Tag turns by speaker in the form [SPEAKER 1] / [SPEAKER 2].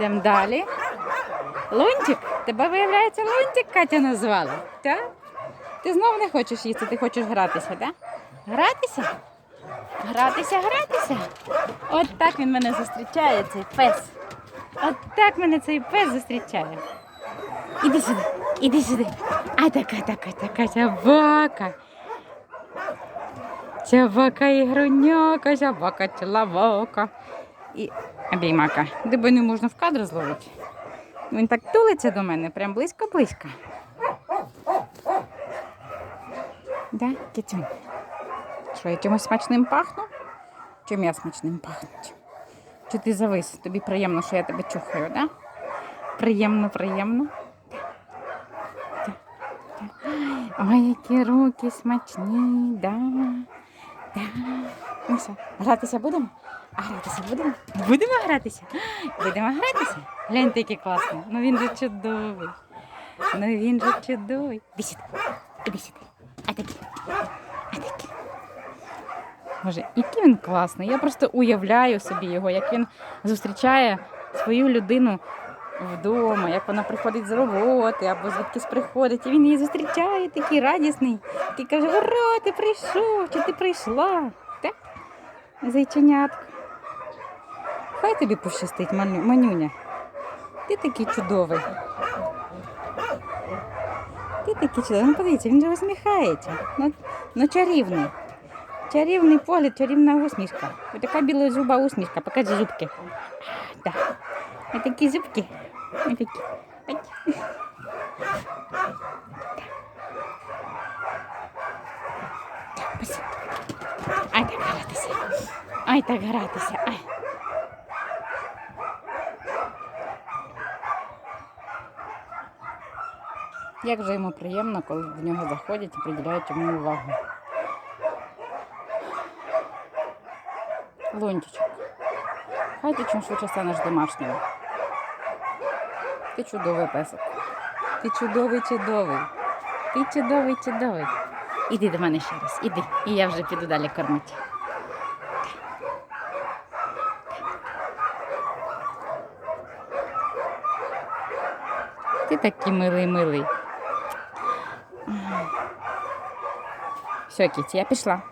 [SPEAKER 1] Йдемо далі. Лунтик, тебе виявляється Лунтик Катя назвала. Так? Ти знов не хочеш їсти, ти хочеш гратися, так? Гратися? Гратися, гратися. От так він мене зустрічає, цей пес. От так мене цей пес зустрічає. Іди сюди, іди сюди. А така, така, така собака. Собака ігруняка, собака чоловока. І обіймака. Диби не можна в кадр зловити. Він так тулиться до мене, прям близько-близько. Да, китюнь? Що, я чимось смачним пахну? Чим я смачним пахну? Чи ти завис? Тобі приємно, що я тебе чухаю, да? Приємно, приємно. Ой, які руки смачні, да. да. Ну що, гратися будемо? А гратися будемо? Будемо гратися? Будемо гратися? Гляньте, який класний. Ну він же чудовий. Ну він же чудовий. Іди сюди. А такі. А такі. Боже, який він класний. Я просто уявляю собі його, як він зустрічає свою людину вдома, як вона приходить з роботи або звідкись приходить. І він її зустрічає, такий радісний. Такий каже: Ура, ти прийшов, чи ти прийшла? Так? Зайченятко. Хай тобі пощастить, Маню- манюня. Ти такий чудовий. Ти такий чудовий. Ну, подивіться, він же усміхається. Ну, ну чарівний. Чарівний погляд, чарівна усмішка. Ось така білозуба усмішка. Покажи зубки. Так. Ось такі зубки. Ось такі. Ой. Так, ось. Ай, так гратися. Ай, так гратися. Ай. Як же йому приємно, коли до нього заходять і приділяють йому увагу. Лунтичок, хай ти чим швидше станеш домашнім. Ти чудовий песик. Ти чудовий, чудовий. Ти чудовий, чудовий. Іди до мене ще раз, іди. І я вже піду далі кормити. Ти такий милий, милий. Все, Кіті, я пішла.